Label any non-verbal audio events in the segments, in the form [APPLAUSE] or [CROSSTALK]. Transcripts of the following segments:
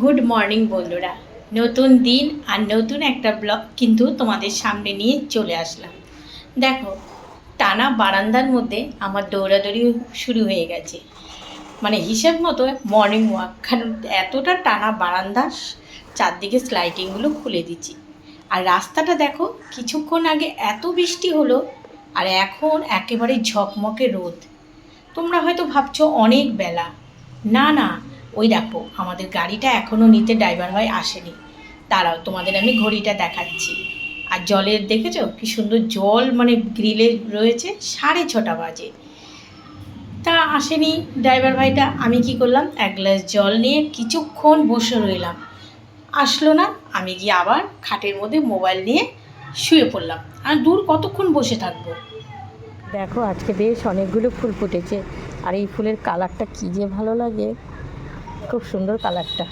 Good morning বন্ধুরা। নতুন দিন আর নতুন একটা ব্লগ কিন্তু তোমাদের সামনে নিয়ে চলে আসলাম। দেখো, টানা বারান্দার মধ্যে আমার দৌড়াদৌড়ি শুরু হয়ে গেছে। মানে হিসাব মতো মর্নিং ওয়াক কারণ এতটা টানা বারান্দা, চারদিকে স্লাইডিংগুলো খুলে দিচ্ছি। আর রাস্তাটা দেখো, কিছুক্ষণ আগে এত বৃষ্টি হলো, আর এখন একেবারে ঝকমকে রোদ। তোমরা হয়তো ভাবছ অনেক বেলা। না না ওই দেখো, আমাদের গাড়িটা এখনও নিতে ড্রাইভার হয় আসেনি। তারাও তোমাদের আমি ঘড়িটা দেখাচ্ছি। আর জলের, দেখেছ? কি সুন্দর জল মানে গ্রিলে রয়েছে সাড়ে ছটা বাজে। তা আসেনি ড্রাইভার ভাইটা। আমি কি করলাম? এক গ্লাস জল নিয়ে কিছুক্ষণ বসে রইলাম। আসলো না, আমি গিয়ে আবার খাটের মধ্যে মোবাইল নিয়ে শুয়ে পড়লাম। আর দূর কতক্ষণ বসে থাকব? দেখো, আজকে বেশ অনেকগুলো ফুল ফুটেছে। আর এই ফুলের কালারটা কী যে ভালো লাগে। খুব সুন্দর কালারটা।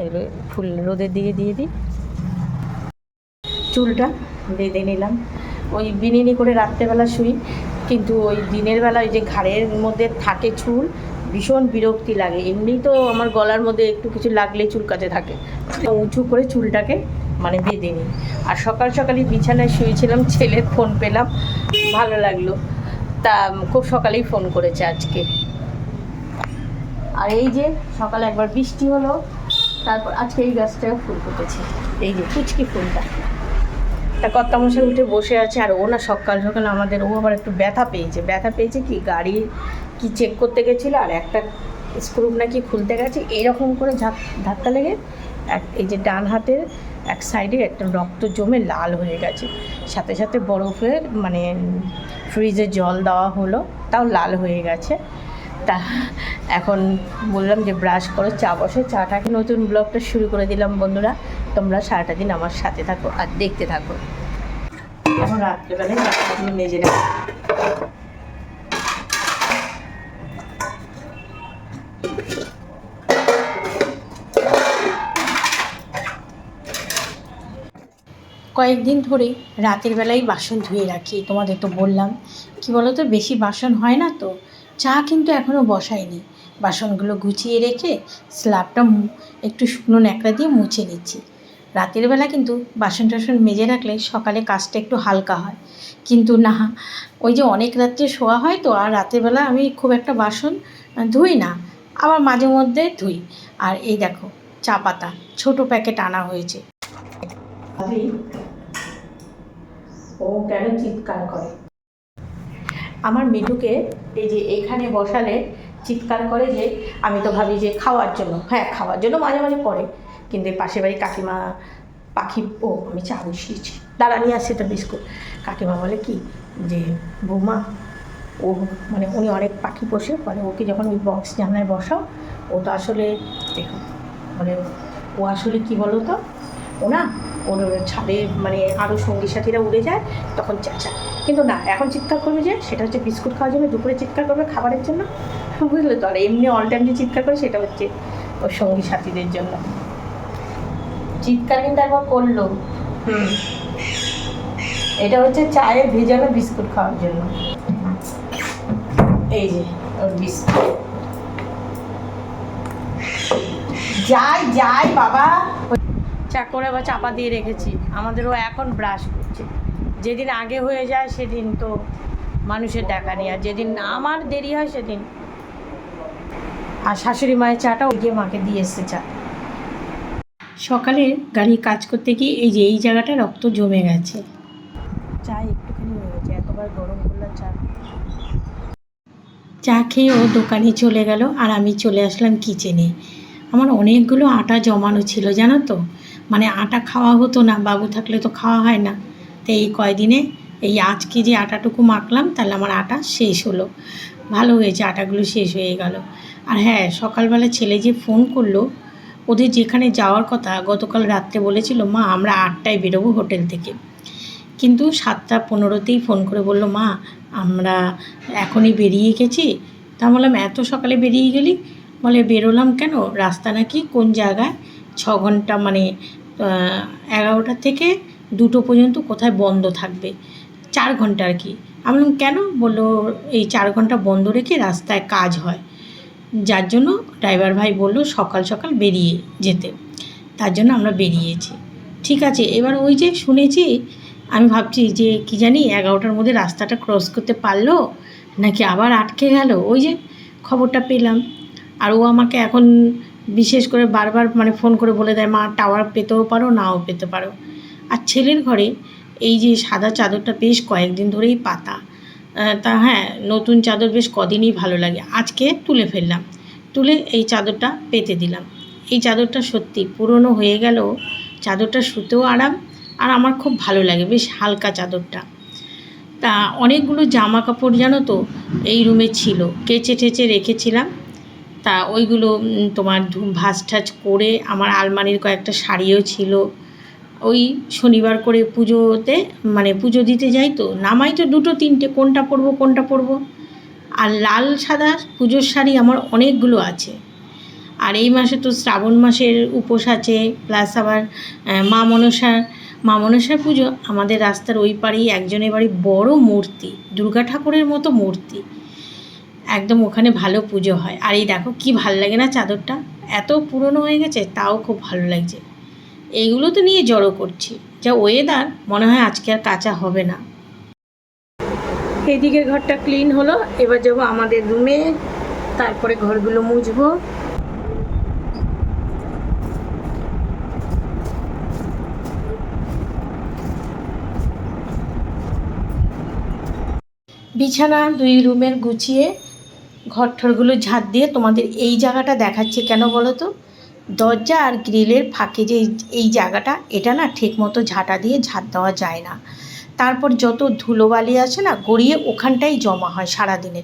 এগুলো ফুল রোদের দিয়ে দিয়ে দিই। চুলটা বেঁধে নিলাম। ওই বিনিনি করে রাত্রেবেলা শুই, কিন্তু ওই দিনের বেলা ওই যে ঘাড়ের মধ্যে থাকে চুল, ভীষণ বিরক্তি লাগে। এমনি তো আমার গলার মধ্যে একটু কিছু লাগলেই চুলকাতে থাকে। উঁচু করে চুলটাকে মানে বেঁধে নিই। আর সকাল সকালই বিছানায় শুয়েছিলাম, ছেলের ফোন পেলাম, ভালো লাগল। তা খুব সকালেই ফোন করেছে আজকে। আর এই যে সকালে একবার বৃষ্টি হলো, তারপর আজকে এই গাছটাও ফুল ফুটেছে। এই যে কুচকি ফুলটা। তা কর্তামশাই উঠে বসে আছে, আর ও না সকাল সকাল আমাদের, ও আবার একটু ব্যথা পেয়েছে। ব্যথা পেয়েছে কি? গাড়ি কি চেক করতে গেছিল, আর একটা স্ক্রুপ নাকি খুলতে গেছে। এরকম করে ধাক্কা লেগে এক, এই যে ডান হাতের এক সাইডে একটা রক্ত জমে লাল হয়ে গেছে। সাথে সাথে বরফের মানে ফ্রিজে জল দেওয়া হলো, তাও লাল হয়ে গেছে। তা এখন বললাম যে ব্রাশ করো, চা বসে চাটাকে নতুন ব্লগটা শুরু করে দিলাম বন্ধুরা। তোমরা সারাটা দিন আমার সাথে থাকো আর দেখতে থাকো। এখন রাত্রেবেলায় মেজে নেব। কয়েকদিন ধরে রাতের বেলায় বাসন ধুয়ে রাখি, তোমাদের তো বললাম। কি বলো তো বেশি বাসন হয় না তো? চা কিন্তু এখনও বসাইনি। বাসনগুলো গুছিয়ে রেখে স্ল্যাবটা একটু শুকনো ন্যাকড়া দিয়ে মুছে নিচ্ছি। রাতের বেলা কিন্তু বাসন টাসন মেজে রাখলে সকালে কাজটা একটু হালকা হয়। কিন্তু না ওই যে অনেক রাত্রে শোয়া হয় তো আর রাতের বেলা আমি খুব একটা বাসন ধুই না আবার মাঝে মধ্যে ধুই। আর এই দেখো চা পাতা ছোটো প্যাকেট আনা হয়েছে। ও কেন চিৎকার করে? আমার মিঠুকে এই যে এখানে বসালে চিৎকার করে যে, আমি তো ভাবি যে খাওয়ার জন্য। হ্যাঁ খাওয়ার জন্য মাঝে মাঝে পড়ে কিন্তু পাশের বাড়ি কাকিমা পাখি, ও, আমি চা বসিয়েছি। দাঁড়া, নিয়ে আসছি তো বিস্কুট। কাকিমা বলে, কি? যে, বৌমা, ও মানে উনি অনেক পাখি পোষে, বলে ওকে যখন ওই বক্স জানায় বসাও, ও তো আসলে দেখুন মানে ও আসলে কি বলো তো ও না, ওর ছাদে মানে আরও সঙ্গী সাথীরা উড়ে যায়, তখন চেঁচা কিন্তু না, এখন চিৎকার করবে যে, সেটা হচ্ছে বিস্কুট খাওয়ার জন্য, দুপুরে চিৎকার করবে খাবারের জন্য। [LAUGHS] বুঝলে তো, আর এমনি অল টাইম যে চিৎকার করে, সেটা হচ্ছে ওর সঙ্গী সাথীদের জন্য। চিৎকার কিন্তু একবার করল। এটা হচ্ছে চায়ে ভেজানো বিস্কুট খাওয়ার জন্য। এই যে, ওর বিস্কুট। যাই যাই, বাবা। চা করে বা চাপা দিয়ে রেখেছি। আমাদেরও এখন ব্রাশ যেদিন আগে হয়ে যায় সেদিন তো মানুষের দেখা নেই আর যেদিন আমার দেরি হয় সেদিন। আর শাশুড়ি মায়ের চাটা ওই গিয়ে মাকে দিয়ে এসছে চা। সকালে গাড়ি কাজ করতে গিয়ে এই যে এই জায়গাটা রক্ত জমে গেছে। চা একটুখানি হয়ে গেছে এতবার গরম করলাম চা। চা খেয়ে ও দোকানে চলে গেল আর আমি চলে আসলাম কিচেনে। আমার অনেকগুলো আটা জমানো ছিল জানো তো? মানে আটা খাওয়া হতো না বাবু থাকলে তো খাওয়া হয় না। তো এই কয়দিনে এই আজকে যে আটাটুকু মাখলাম, তাহলে আমার আটা শেষ হলো। ভালো হয়েছে, আটাগুলো শেষ হয়ে গেল। আর হ্যাঁ সকালবেলা ছেলে যে ফোন করল, ওদের যেখানে যাওয়ার কথা গতকাল রাত্রে বলেছিল, মা, আমরা আটটায় বেরোবো হোটেল থেকে। কিন্তু সাতটা পনেরোতেই ফোন করে বলল, মা, আমরা এখনই বেরিয়ে গেছি। তা বললাম, এত সকালে বেরিয়ে গেলি? বলে, বেরোলাম কেন? রাস্তা নাকি কোন জায়গায়? ছ ঘণ্টা মানে এগারোটা থেকে দুটো পর্যন্ত কোথায় বন্ধ থাকবে। চার ঘণ্টা আর কি। আমি বললাম, কেন? বলল, এই চার ঘণ্টা বন্ধ রেখে রাস্তায় কাজ হয়। যার জন্য ড্রাইভার ভাই বলল, সকাল সকাল বেরিয়ে যেতে। তার জন্য আমরা বেরিয়েছি। ঠিক আছে, এবার ওই যে শুনেছি, আমি ভাবছি যে কি জানি এগারোটার মধ্যে রাস্তাটা ক্রস করতে পারল, নাকি আবার আটকে গেল? ওই যে খবরটা পেলাম। আর ও আমাকে এখন বিশেষ করে বারবার মানে ফোন করে বলে দেয়, মা টাওয়ার পেতেও পারো, নাও পেতে পারো। আর ছেলের ঘরে এই যে সাদা চাদরটা বেশ কয়েকদিন ধরেই পাতা। তা হ্যাঁ নতুন চাদর বেশ কদিনই ভালো লাগে। আজকে তুলে ফেললাম। তুলে এই চাদরটা পেতে দিলাম। এই চাদরটা সত্যি পুরনো হয়ে গেল চাদরটা শুতেও আরাম আর আমার খুব ভালো লাগে বেশ হালকা চাদরটা। তা অনেকগুলো জামা কাপড় জানো তো এই রুমে ছিল। কেচে ঠেচে রেখেছিলাম। তা ওইগুলো তোমার ধু- ভাঁজ ঠাজ করে আমার আলমারির কয়েকটা শাড়িও ছিল। ওই শনিবার করে পুজোতে মানে পুজো দিতে যাই তো, নামাই তো দুটো তিনটে, কোনটা পরবো কোনটা পরবো। আর লাল সাদা পুজোর শাড়ি আমার অনেকগুলো আছে। আর এই মাসে তো শ্রাবণ মাসের উপোস আছে প্লাস আবার মা মনসা মা মনসা পুজো আমাদের রাস্তার ওই পাড়েই একজনের বাড়ি বড় মূর্তি, দুর্গা ঠাকুরের মতো মূর্তি। একদম ওখানে ভালো পুজো হয়। আর এই দেখো কি ভালো লাগে না চাদরটা? এত পুরনো হয়ে গেছে, তাও খুব ভালো লাগছে। এইগুলো তো নিয়ে জড়ো করছি। যা ওয়েদার মনে হয় আজকে আর কাঁচা হবে না। এইদিকে ঘরটা ক্লিন হলো এবার যাব আমাদের রুমে তারপরে ঘরগুলো মুছবো। বিছানা দুই রুমের গুছিয়ে ঘর ঠরগুলো ঝাঁট দিয়ে তোমাদের এই জায়গাটা দেখাচ্ছি কেন বলো তো? দরজা আর গ্রিলের ফাঁকে যে এই- জায়গাটা, এটা না ঠিক মতো ঝাঁটা দিয়ে ঝাঁট দেওয়া যায় না। তারপর যত ধুলোবালি আছে না, গড়িয়ে ওখানটাই জমা হয় সারাদিনের।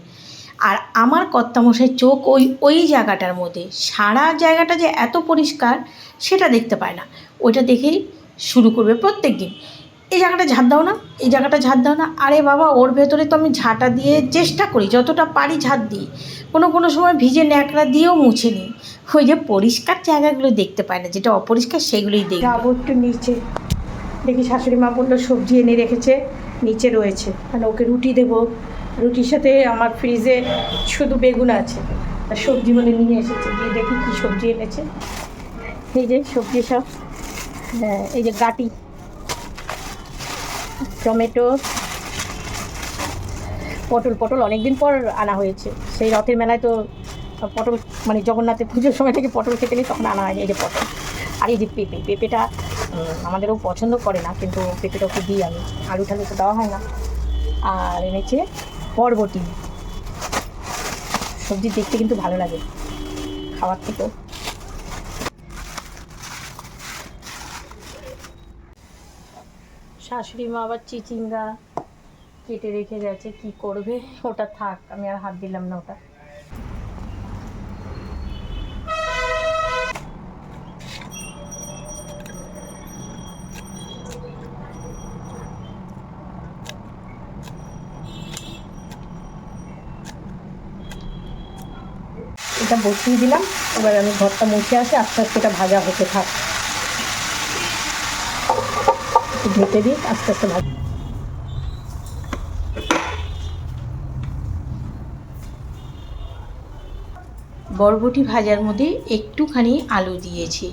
আর আমার কর্তামশাই চোখ ওই ওই জায়গাটার মধ্যে। সারা জায়গাটা যে এত পরিষ্কার, সেটা দেখতে পায় না। ওইটা দেখেই শুরু করবে প্রত্যেক দিন। এই জায়গাটা ঝাঁট দাও না, এই জায়গাটা ঝাঁট দাও না। আরে বাবা, ওর ভেতরে তো আমি ঝাঁটা দিয়ে চেষ্টা করি, যতটা পারি ঝাঁট দিই। কোনো কোনো সময় ভিজে ন্যাকড়া দিয়েও মুছে নিই ওই যে পরিষ্কার জায়গাগুলো দেখতে পায় না, যেটা অপরিষ্কার সেগুলোই দেখি যাব একটু নিচে। দেখি শাশুড়ি মা বলল, সবজি এনে রেখেছে, নিচে রয়েছে। মানে ওকে রুটি দেবো। রুটির সাথে আমার ফ্রিজে শুধু বেগুন আছে। আর সবজি বলে নিয়ে এসেছে। গিয়ে দেখি কী সবজি এনেছে। এই যে সবজি সব। হ্যাঁ এই যে গাটি। টমেটো পটল পটল অনেকদিন পর আনা হয়েছে। সেই রথের মেলায় তো পটল মানে জগন্নাথের পুজোর সময় থেকে পটল খেতে নিই, তখন আনা হয় এই যে পটল। আর এই যে পেঁপে, পেঁপেটা আমাদেরও পছন্দ করে না, কিন্তু পেঁপেটা ওকে দিই আমি। আলু ঠালু তো দেওয়া হয় না। আর এনেছে বরবটি। সবজি দেখতে কিন্তু ভালো লাগে খাবার থেকেও। শাশুড়ি মা আবার চিচিঙ্গা কেটে রেখে গেছে, কি করবে? ওটা থাক, আমি আর হাত দিলাম না ওটা। এটা বসিয়ে দিলাম, এবার আমি ঘরটা মুছে আসি, আস্তে আস্তে এটা ভাজা হতে থাক। ঢেকে দিই, আস্তে আস্তে ভাজা। বরবটি ভাজার মধ্যে একটুখানি আলু দিয়েছি।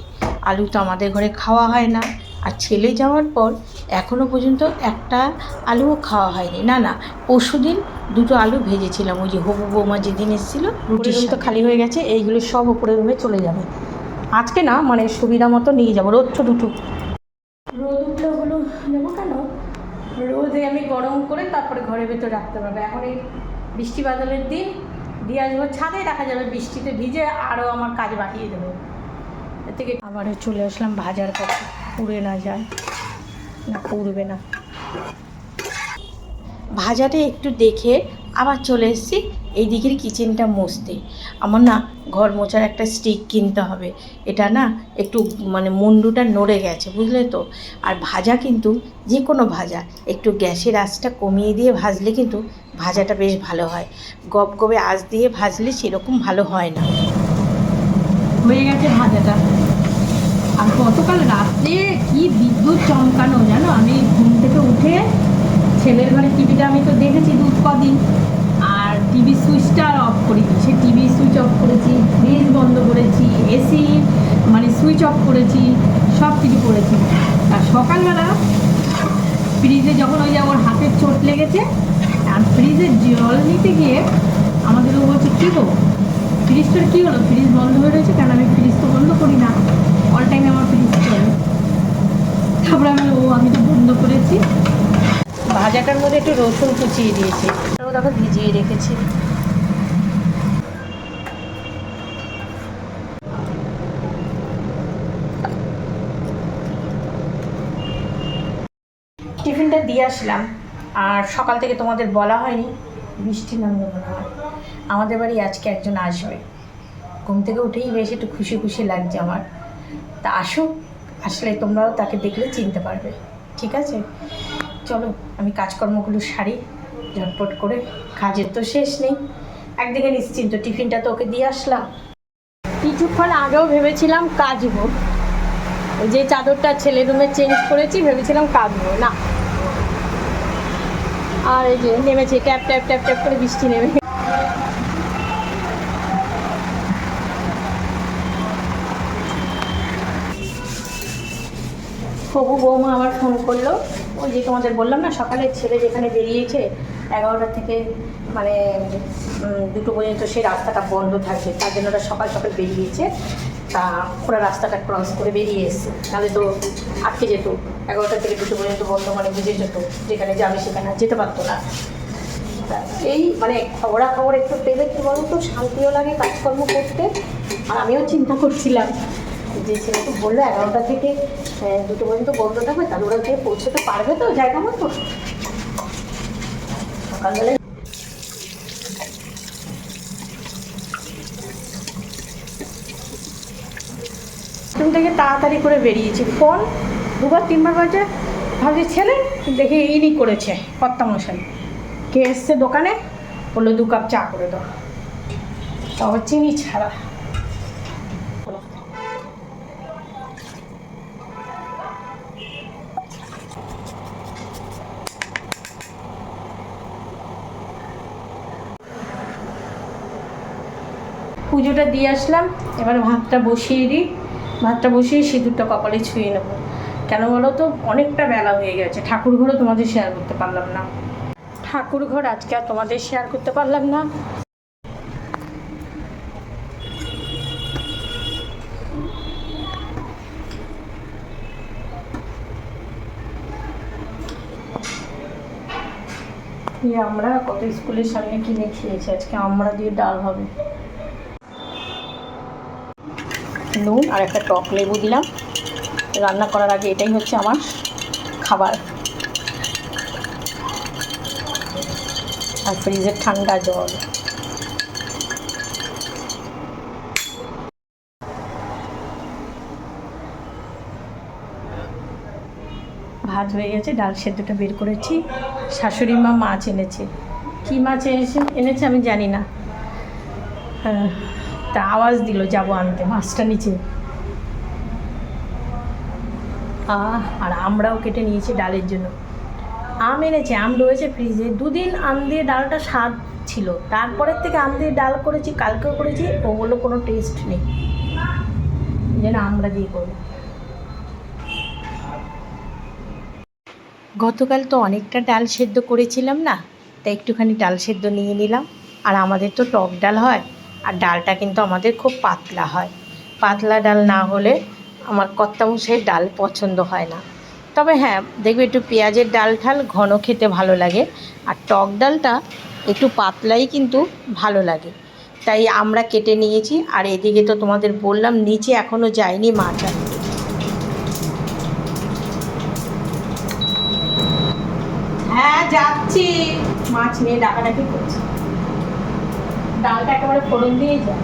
আলু তো আমাদের ঘরে খাওয়া হয় না। আর ছেলে যাওয়ার পর এখনও পর্যন্ত একটা আলুও খাওয়া হয়নি। না না পরশু দিন দুটো আলু ভেজেছিলাম। ওই যে হবু বৌমা যেদিন এসেছিল রুটি তো খালি হয়ে গেছে এইগুলো সব উপরে রুমে চলে যাবে। আজকে না মানে সুবিধা মতো নিয়ে যাব রোদ তো দুটো। রোদ উঠলে ওগুলো নেব কেন? রোদে আমি গরম করে তারপরে ঘরের ভেতর রাখতে পারব। এখন এই বৃষ্টি বাদলের দিন দিয়ে আসব, ছাদে দেখা যাবে বৃষ্টিতে ভিজে আরও আমার কাজ বাড়িয়ে দেবে। এর থেকে আবারও চলে আসলাম ভাজার কাছে পুড়ে না যায়, না পুড়বে না। ভাজাটা একটু দেখে আবার চলে এসেছি এই দিকের কিচেনটা মুছতে। আমার না ঘর মোছার একটা স্টিক কিনতে হবে। এটা না একটু মানে মুন্ডুটা নড়ে গেছে, বুঝলে তো? আর ভাজা কিন্তু যে কোনো ভাজা, একটু গ্যাসের আঁচটা কমিয়ে দিয়ে ভাজলে কিন্তু ভাজাটা বেশ ভালো হয়। গপ গবে আঁচ দিয়ে ভাজলে সেরকম ভালো হয় না। হয়ে গেছে ভাজাটা। আর গতকাল রাত্রে কি বিদ্যুৎ চমকানো জানো? আমি ঘুম থেকে উঠে ছেলের ঘরে টিভিটা আমি তো দেখেছি দুধ কদিন। আর টিভি সুইচটা আর অফ করিনি। সে টিভি সুইচ অফ করেছি, ফ্রিজ বন্ধ করেছি, এসি মানে সুইচ অফ করেছি সব কিছু করেছি। আর সকালবেলা ফ্রিজে যখন ওই যে ওর হাতের চোট লেগেছে, আর ফ্রিজে জল নিতে গিয়ে আমাদের ও বলছে, কী গো? ফ্রিজটার কী হলো? ফ্রিজ বন্ধ হয়ে রয়েছে কেন? আমি ফ্রিজ তো বন্ধ করি না। অল টাইম আমার ফ্রিজ চলে। তারপরে আমি ও, আমি তো বন্ধ করেছি। ভাজাটার মধ্যে একটু রসুন কুচিয়ে দিয়েছি। ও তখন ভিজিয়ে রেখেছি। টিফিনটা দিয়ে আসলাম। আর সকাল থেকে তোমাদের বলা হয়নি বৃষ্টি নামলো মনে হয়। আমাদের বাড়ি আজকে একজন আসবে। ঘুম থেকে উঠেই বেশ একটু খুশি খুশি লাগছে আমার। তা আসুক, আসলে তোমরাও তাকে দেখলে চিনতে পারবে। ঠিক আছে? চলো আমি কাজকর্মগুলো সারি ঝটপট করে কাজের তো শেষ নেই। একদিকে নিশ্চিন্ত টিফিনটা তো ওকে দিয়ে আসলাম। কিছুক্ষণ আগেও ভেবেছিলাম কাজবো ওই যে চাদরটা ছেলে রুমে চেঞ্জ করেছি ভেবেছিলাম কাঁদবো না। আর এই যে নেমেছে ট্যাপ ট্যাপ ট্যাপ ট্যাপ করে বৃষ্টি নেমে হবু বৌমা আমার ফোন করল। ওই যে তোমাদের বললাম না, সকালে ছেলে যেখানে বেরিয়েছে, এগারোটা থেকে মানে দুটো পর্যন্ত সেই রাস্তাটা বন্ধ থাকে। তার জন্য ওরা সকাল সকাল বেরিয়েছে। তা ওরা রাস্তাটা ক্রস করে বেরিয়ে এসছে। তাহলে তো আটকে যেত। এগারোটা থেকে দুটো পর্যন্ত বন্ধ মানে বুঝে যেত। যেখানে যাবে সেখানে যেতে পারতো না। এই মানে খবরা খবর একটু পেলে কি বলতো? শান্তিও লাগে কাজকর্ম করতে। আর আমিও চিন্তা করছিলাম। যে ছেলে বলল এগারোটা থেকে দুটো পর্যন্ত বন্ধ থাকবে, তাহলে ওরা গিয়ে পৌঁছতে পারবে তো জায়গা মতো? সকালবেলায় থেকে তাড়াতাড়ি করে বেরিয়েছি। ফোন দুবার, তিনবার বাজে ভাবছি, ছেলে, দেখি ইনি করেছে, কর্তামশাই। কে এসছে দোকানে? বলল, দু কাপ চা করে দাও। তবে চিনি ছাড়া। পুজোটা দিয়ে আসলাম। এবার ভাতটা বসিয়ে দিই। ভাতটা বসিয়ে সিঁদুরটা কপালে ছুঁয়ে নেব। কেন বলো তো অনেকটা বেলা হয়ে গেছে। ঠাকুর ঘরও তোমাদের শেয়ার করতে পারলাম না। ঠাকুর ঘর আজকে আর তোমাদের শেয়ার করতে পারলাম না। আমরা কত স্কুলের সামনে কিনে খেয়েছি। আজকে আমরা দিয়ে ডাল হবে। নুন আর একটা টক লেবু দিলাম। রান্না করার আগে এটাই হচ্ছে আমার খাবার। আর ফ্রিজের ঠান্ডা জল। ভাত হয়ে গেছে, ডাল সেদ্ধটা বের করেছি। শাশুড়ি মা মাছ এনেছে। কী মাছ এনেছে এনেছে আমি জানি না। হ্যাঁ তা আওয়াজ দিল, যাব আনতে মাছটা নিচে। আহ, আর আমরাও কেটে নিয়েছি ডালের জন্য। আম এনেছে, আম রয়েছে ফ্রিজে দুদিন আম দিয়ে ডালটা স্বাদ ছিল। তারপরের থেকে আম দিয়ে ডাল করেছি, কালকেও করেছি, ওগুলো কোনো টেস্ট নেই। যেন আমরা দিয়ে করব। গতকাল তো অনেকটা ডাল সেদ্ধ করেছিলাম না, তাই একটুখানি ডাল সেদ্ধ নিয়ে নিলাম। আর আমাদের তো টক ডাল হয়। আর ডালটা কিন্তু আমাদের খুব পাতলা হয়। পাতলা ডাল না হলে আমার কর্তামশাইয়ের ডাল পছন্দ হয় না। তবে হ্যাঁ দেখবে একটু পেঁয়াজের ডাল ঠাল ঘন খেতে ভালো লাগে আর টক ডালটা একটু পাতলাই কিন্তু ভালো লাগে। তাই আমরা কেটে নিয়েছি আর এদিকে তো তোমাদের বললাম, নিচে এখনও যায়নি মাছ হ্যাঁ যাচ্ছি। মাছ নিয়ে ডাকাডাকি করছি। ডালটা একেবারে ফোড়ন দিয়ে যায়।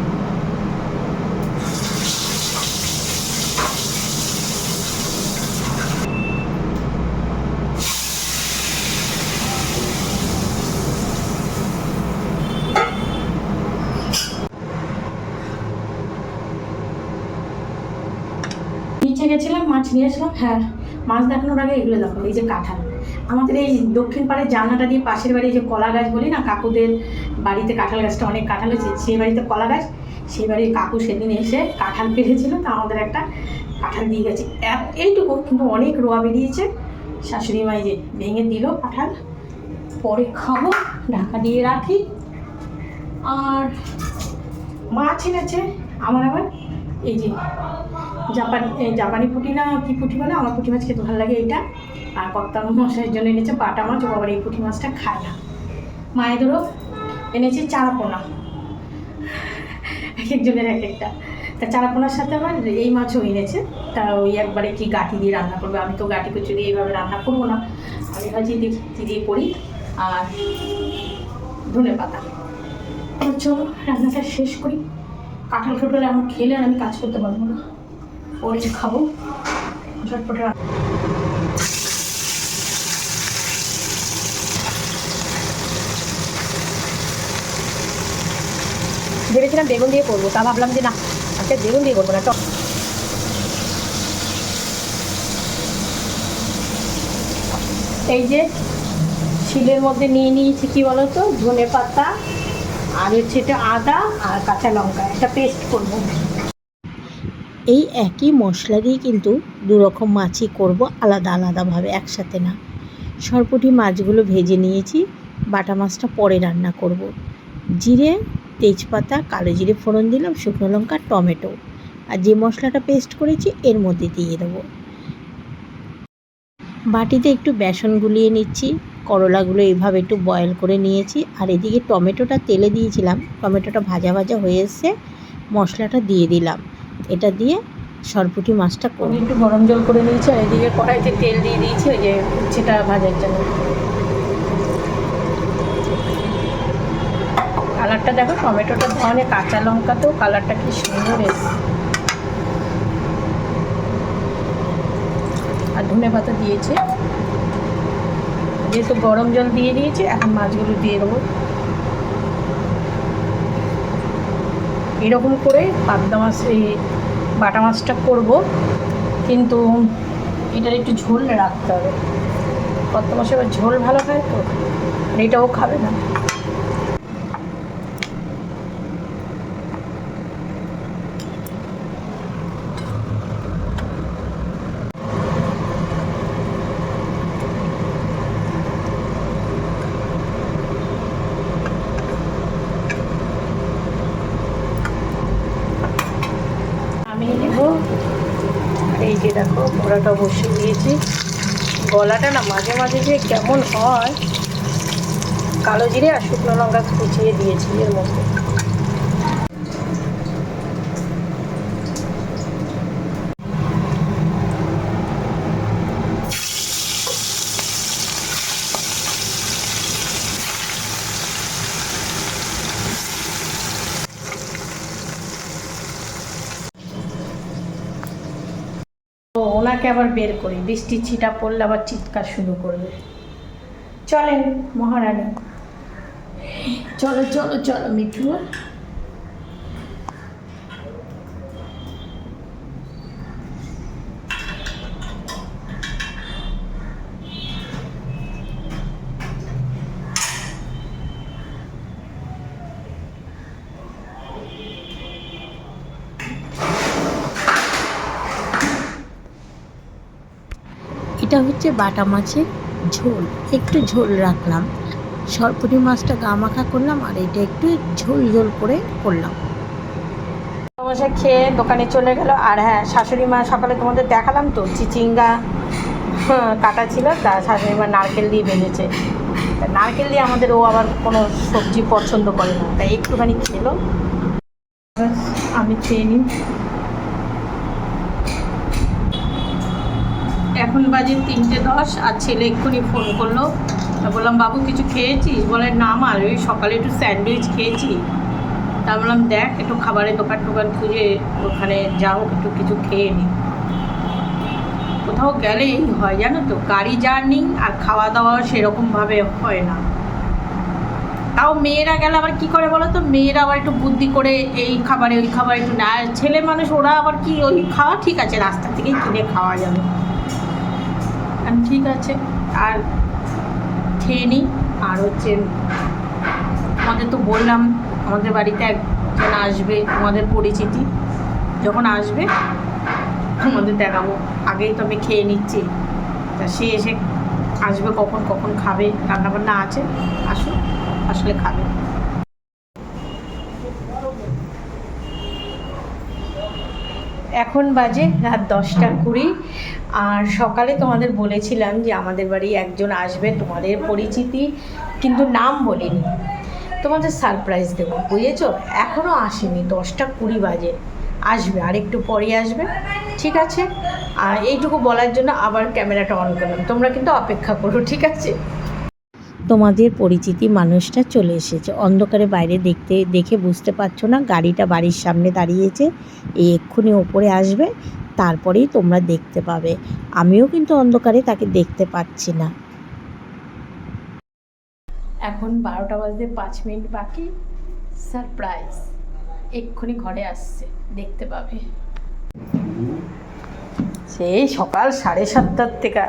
গেছিলাম, মাছ নিয়ে আসলাম হ্যাঁ মাছ দেখানোর আগে এগুলো দেখো, এই যে কাঁঠাল। আমাদের এই দক্ষিণ পাড়ের জানলাটা দিয়ে পাশের বাড়ি যে কলা গাছ বলি না, কাকুদের বাড়িতে কাঁঠাল গাছটা অনেক কাঁঠাল হয়েছে সেই বাড়িতে কলা গাছ, সেই বাড়ির কাকু সেদিন এসে কাঁঠাল পেরেছিল তা আমাদের একটা কাঁঠাল দিয়ে গেছে। এইটুকু, কিন্তু অনেক রোয়া বেরিয়েছে। শাশুড়ি মাই যে ভেঙে দিল কাঁঠাল, পরে খাব, ঢাকা দিয়ে রাখি। আর মাছ এনেছে আমার আবার এই যে জাপানি জাপানি পুঁটি না কি পুঁটি বলে আমার পুঁটি মাছ খেতে ভালো লাগে এইটা। আর কর্তা মশাইয়ের জন্য এনেছে বাটা মাছ, ও আবার এই পুঁটি মাছটা খায় না। মায়েদেরও এনেছে চারাপোনা। এক একজনের এক একটা। তা চারাপোনার সাথে আমার এই মাছও এনেছে। তা ওই একবারে কি গাঠি দিয়ে রান্না করবে? আমি তো গাঠি কচু দিয়ে এইভাবে রান্না করব না। আমি ভাজি দিয়ে দিয়ে করি? আর ধনে পাতা। চলো, রান্নাটা শেষ করি। কাঁঠাল কাঁঠাল এখন খেলে আর আমি কাজ করতে পারব না। পরে খাব। ঝটপট রান্না। ভেবেছিলাম বেগুন দিয়ে করব, তা ভাবলাম যে না, আজকে বেগুন দিয়ে করব না টক এই যে শিলের মধ্যে নিয়ে নিয়েছি, কি বলতো, ধনে পাতা, আর হচ্ছে এটা আদা আর কাঁচা লঙ্কা একটা পেস্ট করব। এই একই মশলা দিয়ে কিন্তু দু রকম মাছই করব, আলাদা আলাদাভাবে, একসাথে না। সরপুটি মাছগুলো ভেজে নিয়েছি, বাটা মাছটা পরে রান্না করব। জিরে তেজপাতা, কালো জিরে ফোড়ন দিলাম, শুকনো লঙ্কা, টমেটো। আর যে মশলাটা পেস্ট করেছি, এর মধ্যে দিয়ে দেবো। বাটিতে একটু বেসন গুলিয়ে নিচ্ছি। করলাগুলো এইভাবে একটু বয়েল করে নিয়েছি। আর এদিকে টমেটোটা তেলে দিয়েছিলাম। টমেটোটা ভাজা ভাজা হয়ে এসছে। মশলাটা দিয়ে দিলাম। এটা দিয়ে সরপুটি মাছটা একটু গরম জল করে নিয়েছি, আর এদিকে কড়াইতে তেল দিয়ে দিয়েছি, ওই যে সেটা ভাজার জন্য। কালারটা দেখো, টমেটোটা ধরনে কাঁচা লঙ্কাতেও কালারটা কি সুন্দর এসছে। আর ধনে পাতা দিয়েছে। যেহেতু গরম জল দিয়ে দিয়েছে, এখন মাছগুলো দিয়ে দেবো। এরকম করে পাবদা মাছ, এই বাটা মাছটা করব, কিন্তু এটার একটু ঝোল রাখতে হবে। মাসে এবার ঝোল ভালো খায় তো এটাও খাবে না আমি নেব আর এই যে বড়াটা বসিয়ে দিয়েছি। গলাটা না মাঝে মাঝে যে কেমন হয়, কালো জিরে আর শুকনো লঙ্কা কুচিয়ে দিয়েছি এর মধ্যে। তো ওনাকে আবার বের করি। বৃষ্টির ছিটা পড়লে আবার চিৎকার শুরু করবে। চলেন মহারানী। চলো চলো চলো মিঠু এটা হচ্ছে বাটা মাছের ঝোল। একটু ঝোল রাখলাম। সরপুটি মাছটা গা মাখা করলাম আর এটা একটু ঝোল ঝোল করে করলাম। মশাই খেয়ে দোকানে চলে গেল। আর হ্যাঁ শাশুড়ি মা সকালে তোমাদের দেখালাম তো? চিচিঙ্গা হ্যাঁ, কাটা ছিল তা শাশুড়ি মা নারকেল দিয়ে ভেজেছে তা নারকেল দিয়ে আমাদের ও আবার কোনো সবজি পছন্দ করে না। তাই একটুখানি খেলো। আমি খেয়ে নিই। এখন বাজে তিনটে দশ, আর ছেলে এক্ষুনি ফোন করল। তা বললাম, বাবু, কিছু খেয়েছিস? বলে, না আমার ওই সকালে একটু স্যান্ডউইচ খেয়েছি। তা বললাম, দেখ, একটু খাবারের দোকান টোকান খুঁজে ওখানে যা হোক, একটু কিছু খেয়ে নি। কোথাও গেলেই হয়, জানো তো, গাড়ি জার্নি আর খাওয়া দাওয়া সেরকমভাবে হয় না। তাও মেয়েরা গেলে আবার কি করে বলো তো? মেয়েরা আবার একটু বুদ্ধি করে এই খাবারে, ওই খাবারে একটু না ছেলে মানুষ, ওরা আবার কি, ওই খাওয়া ঠিক আছে, রাস্তা থেকেই কিনে খাওয়া যাবে। ঠিক আছে। আর খেয়ে নিই আর হচ্ছে তোমাদের তো বললাম, আমাদের বাড়িতে একজন আসবে, তোমাদের পরিচিতি। যখন আসবে, তোমাদের দেখাবো। আগেই তো আমি খেয়ে নিচ্ছি। তা সে এসে আসবে কখন কখন খাবে? রান্নাবান্না আছে? আসুন আসলে খাবে। এখন বাজে রাত দশটা কুড়ি। আর সকালে তোমাদের বলেছিলাম যে আমাদের বাড়ি একজন আসবে, তোমাদের পরিচিতি, কিন্তু নাম বলিনি। তোমাদের সারপ্রাইজ দেবো, বুঝেছ? এখনও আসেনি, দশটা কুড়ি বাজে। আসবে আর একটু পরে আসবে, ঠিক আছে? আর এইটুকু বলার জন্য আবার ক্যামেরাটা অন করলাম। তোমরা কিন্তু অপেক্ষা করো, ঠিক আছে? তোমাদের পরিচিতি মানুষটা চলে এসেছে। অন্ধকারে বাইরে দেখতে, দেখে বুঝতে পারছ না, গাড়িটা বাড়ির সামনে দাঁড়িয়েছে। এই এক্ষুনি ওপরে আসবে, তারপরেই তোমরা দেখতে পাবে। আমিও কিন্তু অন্ধকারে তাকে দেখতে পাচ্ছি না। এখন বারোটা বাজতে পাঁচ মিনিট বাকি। সারপ্রাইজ। এক্ষুনি ঘরে আসছে, দেখতে পাবে। সেই সকাল সাড়ে সাতটার থেকে।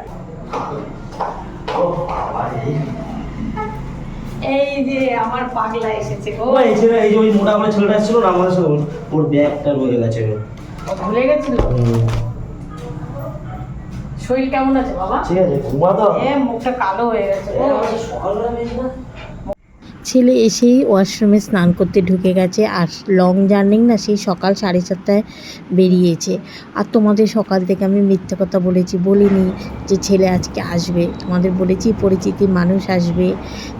এই যে আমার পাগলা এসেছে ও এই এই যে ওই মোটা করে ছেলেটা ছিল না আমাদের সাথে ওর- ব্যাগটা রয়ে গেছে। ও ভুলে গেছিল? শরীর কেমন আছে বাবা? ঠিক আছে ঘুমা তো। এ মুখটা কালো হয়ে গেছে গো। সকালবেলা বেশ না ছেলে এসেই ওয়াশরুমে স্নান করতে ঢুকে গেছে আর লং জার্নি না সেই সকাল সাড়ে সাতটায় বেরিয়েছে। আর তোমাদের সকাল থেকে আমি মিথ্যে কথা বলেছি, বলিনি যে ছেলে আজকে আসবে। তোমাদের বলেছি পরিচিতি মানুষ আসবে।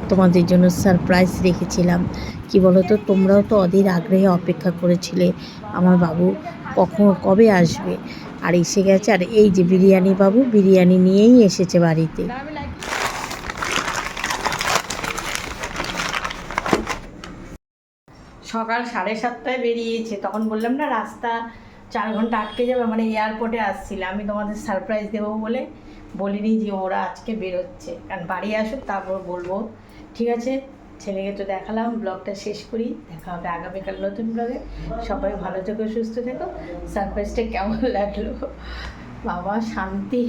তোমাদের জন্য সারপ্রাইজ রেখেছিলাম। কি বলো তো তোমরাও তো অধীর আগ্রহে অপেক্ষা করেছিলে। আমার বাবু কখন, কবে আসবে? আর এসে গেছে। আর এই যে বিরিয়ানি বাবু বিরিয়ানি নিয়েই এসেছে বাড়িতে। সকাল সাড়ে সাতটায় বেরিয়েছে। তখন বললাম, না, রাস্তা চার ঘণ্টা আটকে যাবে। মানে এয়ারপোর্টে আসছিল। আমি তোমাদের সারপ্রাইজ দেবো বলে বলিনি যে ওরা আজকে বেরোচ্ছে। কারণ বাড়ি আসুক, তারপর বলব। ঠিক আছে, ছেলেকে তো দেখালাম ব্লগটা শেষ করি। দেখা হবে আগামীকাল নতুন ব্লগে সবাই ভালো থেকো, সুস্থ থেকো। সারপ্রাইজটা কেমন লাগল? বাবা, শান্তি।